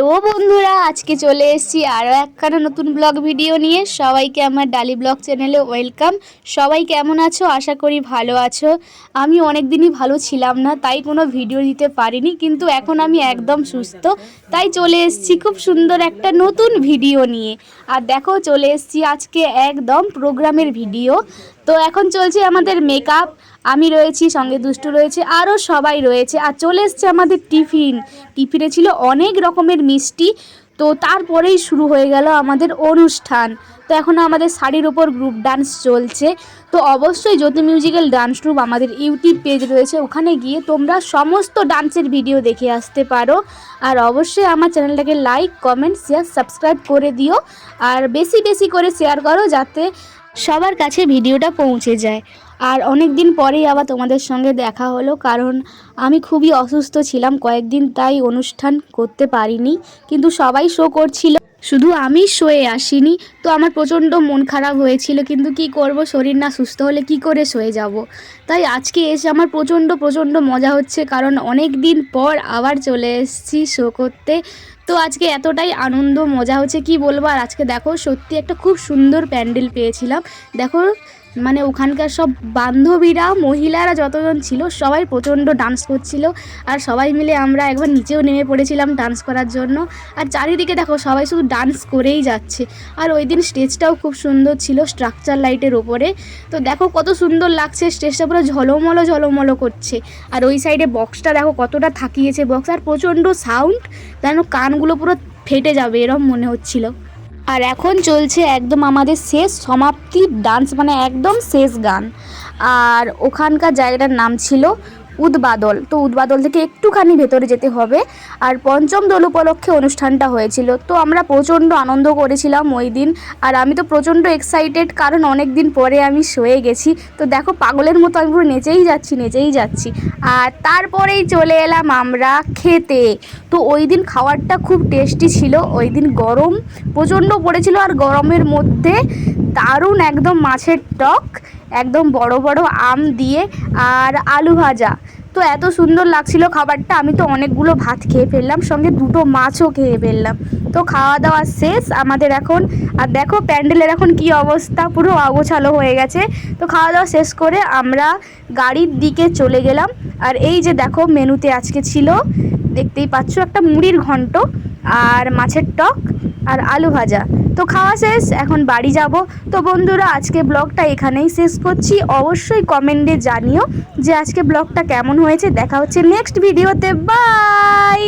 Hello বন্ধুরা, আজকে চলে এসেছি আরও একখানা নতুন ব্লগ ভিডিও নিয়ে। সবাইকে আমার ডালি ব্লগ চ্যানেলে ওয়েলকাম। সবাই কেমন আছো? আশা করি ভালো আছো। আমি অনেক দিনই ভালো ছিলাম না, তাই কোনো ভিডিও দিতে পারিনি, কিন্তু এখন আমি একদম সুস্থ। তাই চলে এসেছি খুব সুন্দর একটা নতুন ভিডিও নিয়ে। আর দেখো, চলে এসেছি আজকে একদম প্রোগ্রামের ভিডিও। তো এখন চলছে আমাদের মেকআপ আমি রয়েছি, সঙ্গে দুষ্টু রয়েছে, আরও সবাই রয়েছে। আর চলে এসছে আমাদের টিফিন। টিফিনে ছিল অনেক রকমের মিষ্টি। তো তারপরেই শুরু হয়ে গেল আমাদের অনুষ্ঠান। তো এখন আমাদের শাড়ির ওপর গ্রুপ ডান্স চলছে। তো অবশ্যই জ্যোতি মিউজিক্যাল ডান্স গ্রুপ আমাদের ইউটিউব পেজ রয়েছে। ওখানে গিয়ে তোমরা সমস্ত ডান্সের ভিডিও দেখে আসতে পারো। আর অবশ্যই আমার চ্যানেলটাকে লাইক কমেন্ট শেয়ার সাবস্ক্রাইব করে দিও। আর বেশি বেশি করে শেয়ার করো যাতে সবার কাছে ভিডিওটা পৌঁছে যায়। আর অনেক দিন পরেই আবার তোমাদের সঙ্গে দেখা হলো, কারণ আমি খুবই অসুস্থ ছিলাম কয়েকদিন, তাই অনুষ্ঠান করতে পারিনি। কিন্তু সবাই শো করছিল। শুধু আমি শোয়ে আসিনি, তো আমার প্রচণ্ড মন খারাপ হয়েছিল, কিন্তু কি করব? শরীর না সুস্থ হলে কি করে শোয়ে যাব? তাই আজকে এসে আমার প্রচণ্ড প্রচণ্ড মজা হচ্ছে, কারণ অনেক দিন পর আবার চলে এসেছি শো করতে। তো আজকে এতটাই আনন্দ, মজা হচ্ছে, কি বলব? আর আজকে দেখো, সত্যি একটা খুব সুন্দর প্যান্ডেল পেয়েছিলাম। দেখো মানে ওখানকার সব বান্ধবীরা, মহিলারা যতজন ছিল, সবাই প্রচণ্ড ডান্স করছিল। আর সবাই মিলে আমরা একবার নিচেও নেমে পড়েছিলাম ডান্স করার জন্য। আর চারিদিকে দেখো, সবাই শুধু ডান্স করেই যাচ্ছে। আর ওই দিন স্টেজটাও খুব সুন্দর ছিল স্ট্রাকচার লাইটের ওপরে। তো দেখো কত সুন্দর লাগছে স্টেজটা পুরো ঝলমলো ঝলমলো করছে। আর ওই সাইডে বক্সটা দেখো কতটা থাকিয়েছে বক্স আর প্রচণ্ড সাউন্ড যেন কানগুলো পুরো ফেটে যাবে, এরম মনে হচ্ছিল। আর এখন চলছে একদম আমাদের শেষ সমাপ্তি ডান্স মানে একদম শেষ গান। আর ওখানকার জায়গাটার নাম ছিল উদ্বাদল। তো উদ্বাদল থেকে একটুখানি ভেতরে যেতে হবে। আর পঞ্চম দোল উপলক্ষে অনুষ্ঠানটা হয়েছিল। তো আমরা প্রচণ্ড আনন্দ করেছিলাম ওই দিন। আর আমি তো প্রচণ্ড এক্সাইটেড কারণ অনেক দিন পরে আমি শুয়ে গেছি। তো দেখো, পাগলের মতো আমি পুরো নেচেই যাচ্ছি নেচেই যাচ্ছি। আর তারপরেই চলে এলাম আমরা খেতে। তো ওই দিন খাওয়ারটা খুব টেস্টি ছিল। ওই দিন গরম, প্রচণ্ড পড়েছিল। আর গরমের মধ্যে দারুণ একদম মাছের টক, একদম বড় বড় আম দিয়ে আর আলু ভাজা। তো এত সুন্দর লাগছিল খাবারটা, আমি তো অনেকগুলো ভাত খেয়ে ফেললাম, সঙ্গে দুটো মাছও খেয়ে ফেললাম। তো খাওয়া দাওয়া শেষ আমাদের এখন, আর দেখো প্যান্ডেলের এখন কি অবস্থা, পুরো অগোছালো হয়ে গেছে। তো খাওয়া দাওয়া শেষ করে আমরা গাড়ির দিকে চলে গেলাম। আর এই যে দেখো মেনুতে আজকে ছিল, দেখতেই পাচ্ছ একটা মুড়ির ঘন্ট আর মাছের টক আর আলু ভাজা। তো খাওয়া শেষ, এখন বাড়ি যাব। তো বন্ধুরা, আজকে ব্লগটা এখানেই শেষ করছি। অবশ্যই কমেন্টে জানিও যে আজকে ব্লগটা কেমন হয়েছে। দেখা হচ্ছে নেক্সট ভিডিওতে বাই